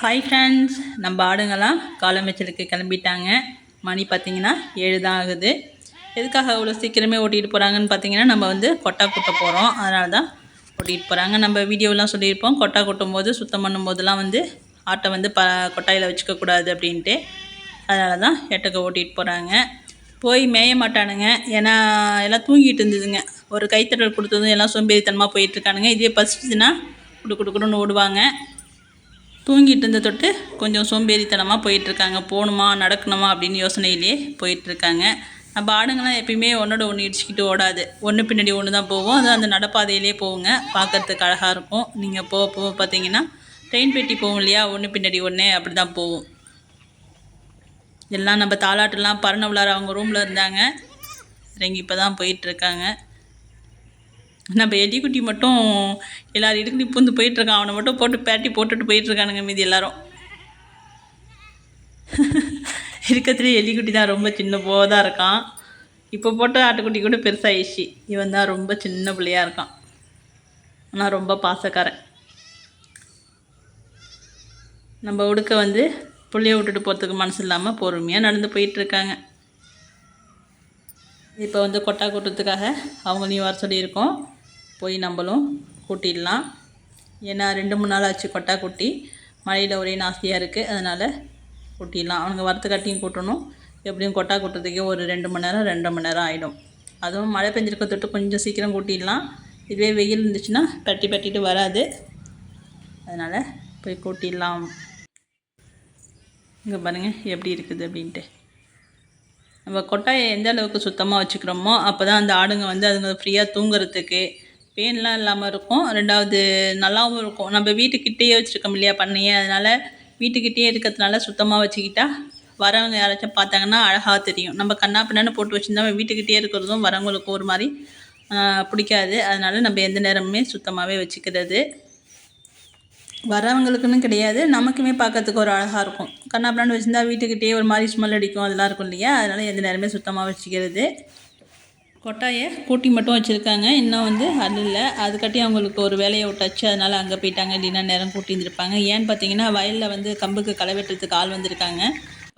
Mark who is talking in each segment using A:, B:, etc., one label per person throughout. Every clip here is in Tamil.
A: ஹாய் ஃப்ரெண்ட்ஸ் நம்ம ஆடுங்கெல்லாம் காலமைச்சலுக்கு கிளம்பிட்டாங்க. மணி பார்த்தீங்கன்னா ஏழு தான் ஆகுது. எதுக்காக அவ்வளோ சீக்கிரமே ஓட்டிகிட்டு போகிறாங்கன்னு பார்த்தீங்கன்னா நம்ம வந்து கொட்டா கொட்ட போகிறோம் அதனால தான் ஓட்டிகிட்டு போகிறாங்க நம்ம வீடியோலாம் சொல்லியிருப்போம். கொட்டா கொட்டும் போது சுத்தம் பண்ணும்போதெல்லாம் வந்து ஆட்டை வந்து ப கொட்டாயில் வச்சுக்கக்கூடாது அப்படின்ட்டு. அதனால தான் எட்டக்க ஓட்டிகிட்டு போகிறாங்க போய் மேய மாட்டானுங்க. ஏன்னா எல்லாம் தூங்கிட்டு இருந்ததுங்க. ஒரு கைத்தட்டல் கொடுத்ததும் எல்லாம் சோம்பேறித்தனமாக போயிட்டுருக்கானுங்க இதே பசிச்சுன்னா குடு குடு குடுன்னு ஓடுவாங்க. தூங்கிட்டு இருந்த தொட்டு கொஞ்சம் சோம்பேறித்தனமாக போயிட்டுருக்காங்க. போகணுமா நடக்கணுமா அப்படின்னு யோசனையிலேயே போயிட்டுருக்காங்க. நம்ம ஆடுங்கள்லாம் எப்பயுமே ஒன்றோட ஒன்று இடிச்சுக்கிட்டு ஓடாது. ஒன்று பின்னாடி ஒன்று தான் போவோம் அது அந்த நடப்பாதையிலே போவோங்க பார்க்கறதுக்கு அழகாக இருக்கும். நீங்கள் போக போக பார்த்தீங்கன்னா ட்ரெயின் பெட்டி போகும் இல்லையா? ஒன்று பின்னாடி ஒன்று அப்படி தான் போகும். எல்லாம் நம்ம தாலாட்டுலாம் பரண உள்ளார அவங்க ரூமில் இருந்தாங்க. இறங்கி இப்போ தான் போயிட்டுருக்காங்க. நம்ம எலிக்குட்டி மட்டும் எல்லாரும் இடுக்கு பூந்து போயிட்டுருக்கான். அவனை மட்டும் போட்டு பேட்டி போட்டுட்டு போயிட்டுருக்கானுங்க மீதி எல்லாரும். இருக்கிறதுலே எலிக்குட்டி தான் ரொம்ப சின்ன போதாக இருக்கான். இப்போ போட்ட ஆட்டுக்குட்டி கூட பெருசாகிடுச்சு இவன் தான் ரொம்ப சின்ன பிள்ளையாக இருக்கான். ஆனால் ரொம்ப பாசக்காரன். நம்ம உடுக்க வந்து புள்ளைய விட்டுட்டு போகிறதுக்கு மனசு இல்லாமல் பொறுமையாக நடந்து போயிட்டுருக்காங்க. இப்போ வந்து கொட்டா கூட்டுறதுக்காக அவங்களையும் வர சொல்லியிருக்கோம். போய் நம்மளும் கூட்டிடலாம். ஏன்னா ரெண்டு மூணு நாள் ஆச்சு கொட்டா கூட்டி. மழையில் ஒரே நாஸ்தியாக இருக்குது அதனால் கூட்டிடலாம். அவனுங்க வரத்துக்காட்டியும் கூட்டணும். எப்படியும் கொட்டா கூட்டுறதுக்கே ஒரு ரெண்டு மணி நேரம் ரெண்டு மணி நேரம் ஆகிடும் அதுவும் மழை பெஞ்சிருக்க தொட்டு கொஞ்சம் சீக்கிரம் கூட்டிடலாம். இதுவே வெயில் இருந்துச்சுன்னா பட்டி பட்டிட்டு வராது. அதனால் போய் கூட்டிடலாம். இங்கே பாருங்கள் எப்படி இருக்குது அப்படின்ட்டு. நம்ம கொட்டாயை எந்த அளவுக்கு சுத்தமாக வச்சுக்கிறோமோ அப்போ தான் அந்த ஆடுங்க வந்து அதுங்க ஃப்ரீயாக தூங்குறதுக்கு பெயின்லாம் இல்லாமல் இருக்கும். ரெண்டாவது நல்லாவும் இருக்கும். நம்ம வீட்டுக்கிட்டேயே வச்சுருக்கோம் இல்லையா பண்ணையே? அதனால் வீட்டுக்கிட்டேயே இருக்கிறதுனால சுத்தமாக வச்சுக்கிட்டா வரவங்க யாராச்சும் பார்த்தாங்கன்னா அழகாக தெரியும். நம்ம கண்ணா பின்னான்னு போட்டு வச்சுருந்தா வீட்டுக்கிட்டே இருக்கிறதும் வரவங்களுக்கு ஒரு மாதிரி பிடிக்காது. அதனால் நம்ம எந்த நேரமுமே சுத்தமாகவே வச்சுக்கிறது வரவங்களுக்குன்னு கிடையாது. நமக்குமே பார்க்கறதுக்கு ஒரு அழகாக இருக்கும். கண்ணா பின்னான்னு வச்சுருந்தா வீட்டுக்கிட்டே ஒரு மாதிரி ஸ்மெல் அடிக்கும். அதெல்லாம் இருக்கும் இல்லையா? அதனால் எந்த நேரமே சுத்தமாக வச்சுக்கிறது. கொட்டாயை கூட்டி மட்டும் வச்சுருக்காங்க. இன்னும் வந்து அல்ல அதுக்காட்டி அவங்களுக்கு ஒரு வேலையை விட்டாச்சு. அதனால் அங்கே போயிட்டாங்க. இல்லைன்னா நேரம் கூட்டி இருந்திருப்பாங்க. ஏன்னு பார்த்தீங்கன்னா வயலில் வந்து கம்புக்கு களை வெட்டுறதுக்கு ஆள் வந்திருக்காங்க.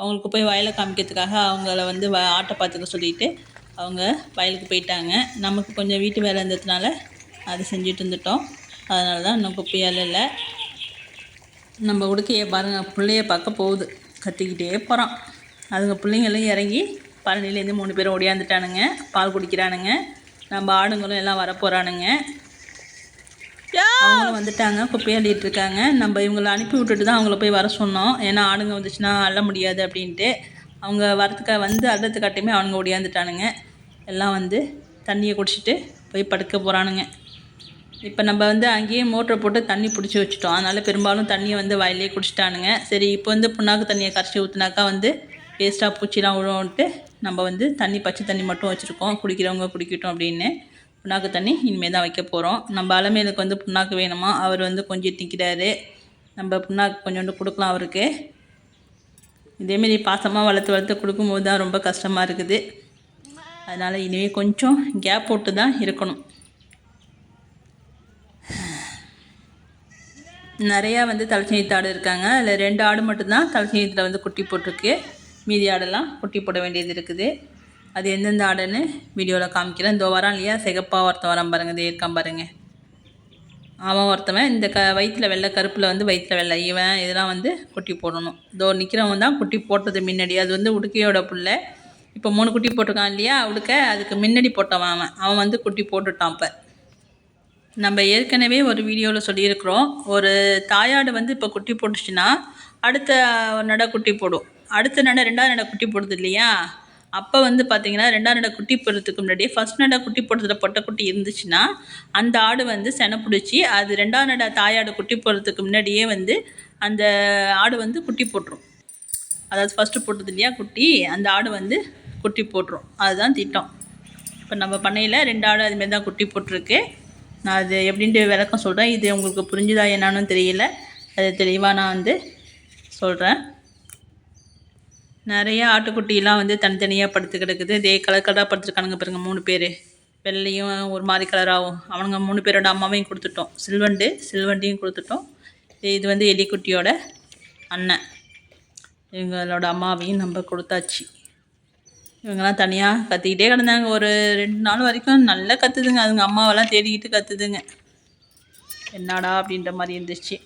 A: அவங்களுக்கு போய் வயலை காமிக்கிறதுக்காக அவங்கள வந்து வ ஆட்டை பார்த்துக்க சொல்லிட்டு அவங்க வயலுக்கு போயிட்டாங்க. நமக்கு கொஞ்சம் வீட்டு வேலை இருந்ததுனால அதை செஞ்சுட்டு இருந்துட்டோம். அதனால தான் இன்னும் குப்பையால் இல்லை நம்ம உடுக்கையை பாருங்கள் பிள்ளைய பார்க்க போகுது. கத்திக்கிட்டே போகிறான் அதுங்க பிள்ளைங்களும் இறங்கி பழனிலேருந்து மூணு பேரும் ஓடியாந்துட்டானுங்க. பால் குடிக்கிறானுங்க. நம்ம ஆடுங்களும் எல்லாம் வரப்போகிறானுங்க அவங்களும் வந்துட்டாங்க. குப்பை அள்ளிட்டு இருக்காங்க. நம்ம இவங்களை அனுப்பி விட்டுட்டு தான் அவங்கள போய் வர சொன்னோம். ஏன்னா ஆடுங்க வந்துச்சுன்னா அள்ள முடியாது அப்படின்ட்டு. அவங்க வரத்துக்காக வந்து அள்ளத்துக்காட்டையுமே அவனுங்க ஓடியாந்துட்டானுங்க. எல்லாம் வந்து தண்ணியை குடிச்சிட்டு போய் படுக்க போகிறானுங்க இப்போ நம்ம வந்து அங்கேயே மோட்டரை போட்டு தண்ணி பிடிச்சி வச்சுட்டோம். அதனால் பெரும்பாலும் தண்ணியை வந்து வயல்லே குடிச்சிட்டானுங்க. சரி இப்போ வந்து புண்ணாக்கு தண்ணியை கரைச்சி ஊற்றுனாக்கா வந்து வேஸ்ட்டாக பூச்சிலாம் விழுவோன்ட்டு நம்ம வந்து தண்ணி பச்சை தண்ணி மட்டும் வச்சுருக்கோம். குடிக்கிறவங்க குடிக்கட்டும் அப்படின்னு. புண்ணாக்கு தண்ணி இனிமேல் தான் வைக்க போகிறோம் நம்ம அலமேலுக்கு வந்து புண்ணாக்கு வேணுமா? அவர் வந்து கொஞ்சம் நிற்கிறாரு நம்ம புண்ணாக்கு கொஞ்சோண்டு கொடுக்கலாம் அவருக்கு. இதேமாரி பாசமாக வளர்த்து வளர்த்து கொடுக்கும்போது தான் ரொம்ப கஷ்டமாக இருக்குது. அதனால் இனிமேல் கொஞ்சம் கேப் போட்டு தான் இருக்கணும். நிறையா வந்து தலைச்சீனத்து ஆடு இருக்காங்க. அதில் ரெண்டு ஆடு மட்டும்தான் தலைச்சீனத்தில் வந்து குட்டி போட்டிருக்கு. மீதி ஆடெல்லாம் குட்டி போட வேண்டியது இருக்குது. அது எந்தெந்த ஆடுன்னு வீடியோவில் காமிக்கிறேன். இந்த வரான் இல்லையா? சிகப்பாக ஒருத்தன் வரான் பாருங்கள் இது இருக்கான் பாருங்கள் அவன் ஒருத்தவன் இந்த க வயிற்றில் வெள்ளை கருப்பில் வந்து வயிற்றில் வெள்ளை. இவன் இதெல்லாம் வந்து குட்டி போடணும். இதோ நிற்கிறவன் தான் குட்டி போட்டது முன்னாடி. அது வந்து உடுக்கையோட பிள்ளை. இப்போ மூணு குட்டி போட்டிருக்கான் இல்லையா? உடுக்க அதுக்கு முன்னாடி போட்டவன் அவன். அவன் வந்து குட்டி போட்டுட்டான் இப்போ. நம்ம ஏற்கனவே ஒரு வீடியோவில் சொல்லியிருக்கிறோம். ஒரு தாயாடு வந்து இப்போ குட்டி போட்டுச்சுன்னா அடுத்த நட குட்டி போடும். அடுத்த நடை ரெண்டாவது நடை குட்டி போடுது இல்லையா? அப்போ வந்து பார்த்தீங்கன்னா ரெண்டாவது நடை குட்டி போடுறதுக்கு முன்னாடியே ஃபஸ்ட் நடை குட்டி போடுறதுல பொட்டை குட்டி இருந்துச்சுன்னா அந்த ஆடு வந்து செனை பிடிச்சி அது ரெண்டாவது நடை தாயாடு குட்டி போடுறதுக்கு முன்னாடியே வந்து அந்த ஆடு வந்து குட்டி போட்டுரும். அதாவது ஃபஸ்ட்டு போட்டது இல்லையா குட்டி? அந்த ஆடு வந்து குட்டி போட்டுரும். அதுதான் திட்டம். இப்போ நம்ம பண்ணையில் ரெண்டு ஆடு அதுமாரி தான் குட்டி போட்டிருக்கு. நான் அது எப்படின்ட்டு விளக்கம் சொல்கிறேன் இது உங்களுக்கு புரிஞ்சுதா என்னான்னு தெரியல. அது தெளிவாக நான் வந்து சொல்கிறேன் நிறைய ஆட்டுக்குட்டிலாம் வந்து தனித்தனியாக படுத்து கிடக்குது. இதே கலர் கலராக படுத்துருக்கானுங்க பாருங்கள் மூணு பேர். வெள்ளையும் ஒரு மாதிரி கலராகவும் அவனுங்க மூணு பேரோட அம்மாவையும் கொடுத்துட்டோம். சில்வண்டு சில்வண்டியும் கொடுத்துட்டோம். இது வந்து எலிக்குட்டியோட அண்ணன். இவங்களோட அம்மாவையும் நம்ம கொடுத்தாச்சு. இவங்கெல்லாம் தனியாக கற்றுக்கிட்டே கிடந்தாங்க. ஒரு ரெண்டு நாள் வரைக்கும் நல்லா கற்றுதுங்க அதுங்க அம்மாவெல்லாம் தேடிக்கிட்டு கத்துதுங்க. என்னடா அப்படின்ற மாதிரி இருந்துச்சு.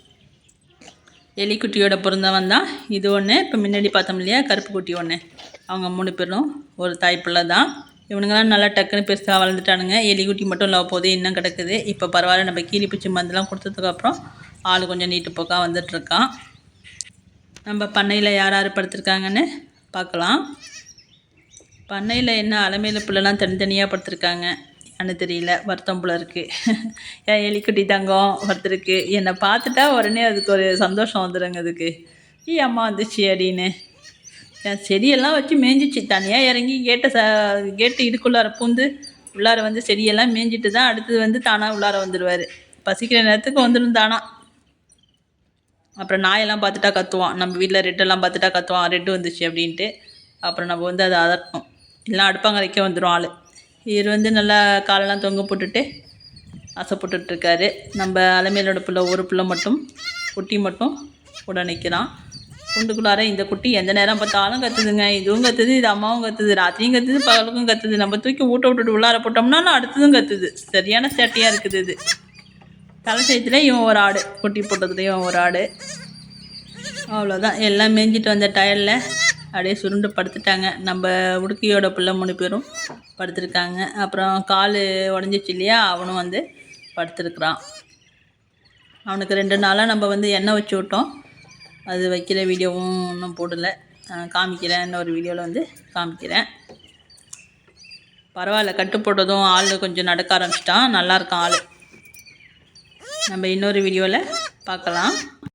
A: எலிக்குட்டியோட பிறந்தவன் தான். இது ஒன்று இப்போ முன்னாடி பார்த்தோம் இல்லையா? கருப்பு குட்டி ஒன்று அவங்க மூணு பேரும் ஒரு தாய் பிள்ளை தான். இவனுங்கெல்லாம் நல்லா டக்குன்னு பெருசாக வளர்ந்துட்டானுங்க. எலிக்குட்டி மட்டும் லவ் போதே இன்னும் கிடக்குது. இப்போ பரவாயில்ல நம்ம கீரி பிச்சு மருந்துலாம் கொடுத்ததுக்கப்புறம் ஆள் கொஞ்சம் நீட்டு போக்காக வந்துட்டுருக்கான் நம்ம பண்ணையில் யார் யார் படுத்திருக்காங்கன்னு பார்க்கலாம். பண்ணையில் என்ன அலமையில் பிள்ளைலாம் தனித்தனியாக படுத்திருக்காங்க. ஏன்னு தெரியல வருத்தம் போல இருக்குது என் எலிக்குட்டி தங்கம் ஒருத்தருக்கு என்னை பார்த்துட்டா உடனே அதுக்கு ஒரு சந்தோஷம் வந்துடுங்க அதுக்கு. ஈ அம்மா வந்துச்சு அப்படின்னு என் செடியெல்லாம் வச்சு மேய்ஞ்சிச்சு தனியாக இறங்கி கேட்டை ச கேட்டு இதுக்குள்ளார பூந்து உள்ளார வந்து செடியெல்லாம் மேய்ஞ்சிட்டு தான் அடுத்தது வந்து தானாக உள்ளார வந்துடுவார் பசிக்கிற நேரத்துக்கு வந்துடும் தானா. அப்புறம் நாயெல்லாம் பார்த்துட்டா கத்துவான். நம்ம வீட்டில் ரெட்டெல்லாம் பார்த்துட்டா கத்துவான். ரெட்டு வந்துச்சு அப்படின்ட்டு. அப்புறம் நம்ம வந்து அதை அதட்டணும் எல்லாம் அடுப்பாங்கரைக்கே வந்துடும் ஆள். இவர் வந்து நல்லா காலெல்லாம் தொங்க போட்டுட்டு ஆசைப்பட்டுட்ருக்காரு. நம்ம அலமேலோட பிள்ளை ஒரு பிள்ளை மட்டும் குட்டி மட்டும் கூட நிற்கிறான் குண்டுக்குள்ளார இந்த குட்டி எந்த நேரம் பார்த்தாலும் கத்துதுங்க. இதுவும் கத்துது இது அம்மாவும் கத்துது ராத்திரியும் கத்துது பகலுக்கும் கத்துது. நம்ம தூக்கி ஊட்ட விட்டுட்டு உள்ளார போட்டோம்னா அடுத்ததும் கத்துது. சரியான சேட்டையாக இருக்குது இது. தலை செய்யத்துல இவன் ஒரு ஆடு குட்டி போட்டதுலேயும் இவன் ஒரு ஆடு. அவ்வளோதான் எல்லாம் மேய்ஞ்சிட்டு வந்த டயரில் அப்படியே சுருண்டு படுத்துட்டாங்க. நம்ம உடுக்கியோட பிள்ளை மூணு பேரும் படுத்துருக்காங்க. அப்புறம் கால் உடஞ்சிச்சு இல்லையா? அவனும் வந்து படுத்துருக்குறான். அவனுக்கு ரெண்டு நாளாக நம்ம வந்து எண்ணெய் வச்சு விட்டோம். அது வைக்கிற வீடியோவும் இன்னும் போடலை. காமிக்கிறேன் இன்னொரு வீடியோவில் வந்து காமிக்கிறேன். பரவாயில்ல கட்டு போட்டதும் ஆள் கொஞ்சம் நடக்க ஆரம்பிச்சிட்டான். நல்லாயிருக்கான் ஆள். நம்ம இன்னொரு வீடியோவில் பார்க்கலாம்.